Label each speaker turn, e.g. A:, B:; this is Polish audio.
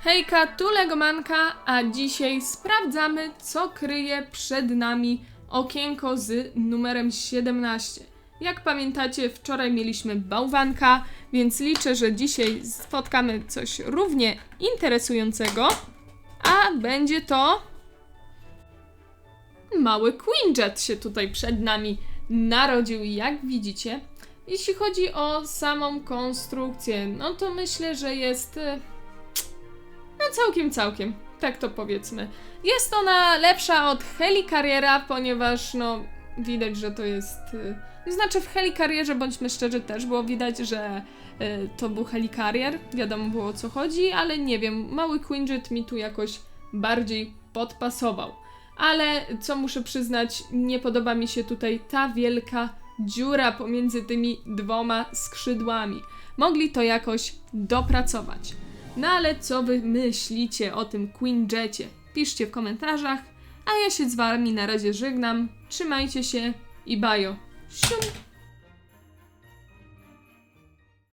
A: Hejka, tu Legomanka, a dzisiaj sprawdzamy, co kryje przed nami okienko z numerem 17. Jak pamiętacie, wczoraj mieliśmy bałwanka, więc liczę, że dzisiaj spotkamy coś równie interesującego, a będzie to mały Quinjet się tutaj przed nami narodził, jak widzicie. Jeśli chodzi o samą konstrukcję, no to myślę, że jest całkiem, całkiem. Tak to powiedzmy. Jest ona lepsza od Helicarriera, ponieważ no widać, że to jest... y, Znaczy w Helicarrierze, bądźmy szczerzy, też było widać, że y, to był Helicarrier. Wiadomo było o co chodzi, ale nie wiem, mały Quinjet mi tu jakoś bardziej podpasował. Ale co muszę przyznać, nie podoba mi się tutaj ta wielka dziura pomiędzy tymi dwoma skrzydłami. Mogli to jakoś dopracować. No ale co wy myślicie o tym Quinjecie? Piszcie w komentarzach, a ja się z wami na razie żegnam. Trzymajcie się i bajo. Sium!